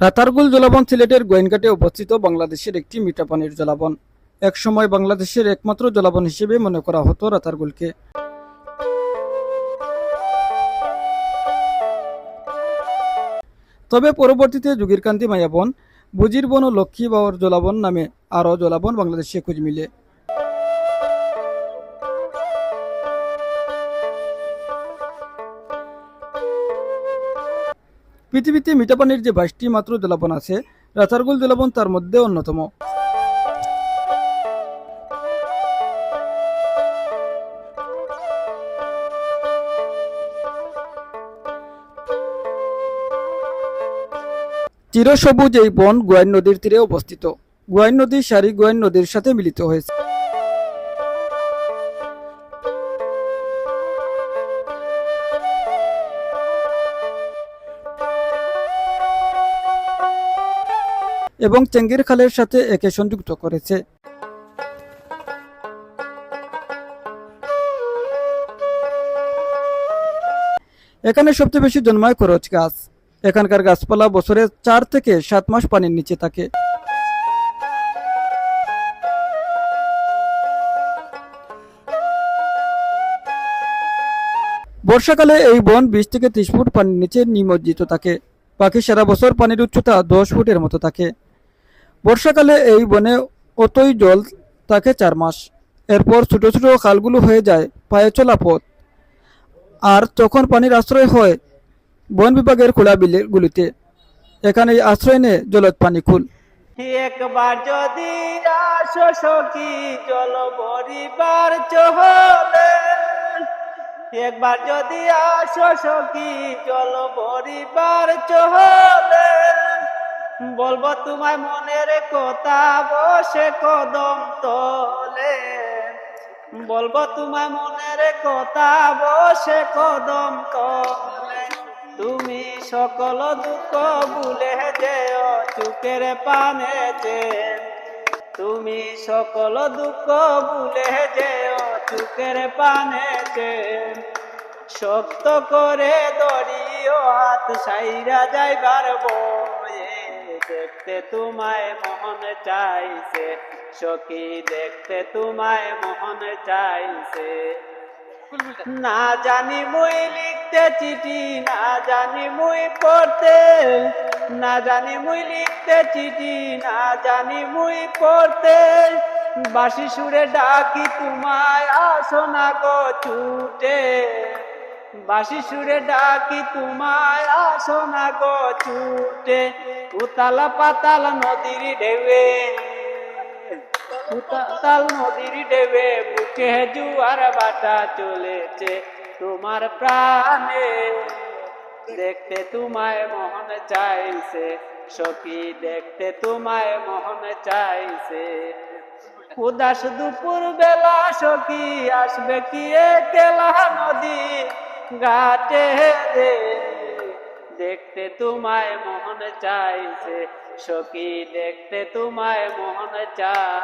রাতারগুল জলাবন সিলেটের গোয়েনঘাটে অবস্থিত বাংলাদেশের একটি মিঠা পানির জলাবন। একসময় বাংলাদেশের একমাত্র জলাবন হিসেবে মনে করা হতো রাতারগুলকে। তবে পরবর্তীতে যুগীর কান্তি মায়াবন বুজির বন ও লক্ষ্মী বাওয়ার জলাবন নামে আরও জলাবন বাংলাদেশে খোঁজ মিলে। পৃথিবীতে মিঠা পানির যে বাইশটি মাত্র জলাবন আছে, রাতারগুল জলাবন তার মধ্যে অন্যতম। চিরসবুজ এই বন গোয়াইন নদীর তীরে অবস্থিত। গোয়াইন নদীর সারি গোয়াইন নদীর সাথে মিলিত হয়েছে। এবং চেঙ্গির খালের সাথে একে সংযুক্ত করেছে। এখানে সবচেয়ে বেশি জন্মায় খরচ গাছ। এখানকার গাছপালা বছরে চার থেকে সাত মাস পানির নিচে থাকে। বর্ষাকালে এই বন বিশ থেকে ত্রিশ ফুট পানির নিচে নিমজ্জিত থাকে। বাকি সারা বছর পানির উচ্চতা দশ ফুটের মতো থাকে। বর্ষাকালে এই বনে অতই জল থাকে চার মাস। এরপর ছোট ছোট খালগুলো হয়ে যায়, পায়ে চলা পথ। আর তখন পানির আশ্রয় হয় বন বিভাগের খোলা বিলগুলিতে। এখানে আশ্রয় নেয় জলত পানি খুল একবার যদি আসো সখী জল বরিবার চহলে। একবার যদি আসো সখী জল বরিবার চহলে। বলব, তোমায় মনের কথা বসে কদম তলে। বলব, তোমায় মনের কথা বসে কদম তলে। তুমি সকল দুঃখ ভুলে যেও, চুকের পানেতে তুমি সকল দুঃখ ভুলে যেও, চুকের পানেতে শক্ত করে দড়িও হাত সাইরা যাইবার বয়ে। দেখতে তোমায় মোহন চাইছে, সখী দেখতে তোমায় মোহন চাইছে। না জানি মুই লিখতে চিঠি, না জানি মুই পড়তে, না জানি মুই লিখতে চিঠি, না জানি মুই পড়তে। বাসি সুরে ডাকি তোমায়, আসো না গো ছুটে। বাসি সুরে ডাকি, তোমায় আসো না গো ছুটে। উতাল পাতাল নদীর ঢেউয়ে। উতাল নদীর ঢেউয়ে বুকে জুয়ার বাটা চলেছে তোমার প্রাণে। দেখতে তোমায় মোহন চাইছে, সখী, দেখতে তোমায় মোহন চাইছে। উদাস দুপুর বেলা সখী, আসবে কি কেলা নদী? ঘাটে রে দেখতে তোমায় মন চাইছে সখী দেখতে তোমায় মন চাইছে।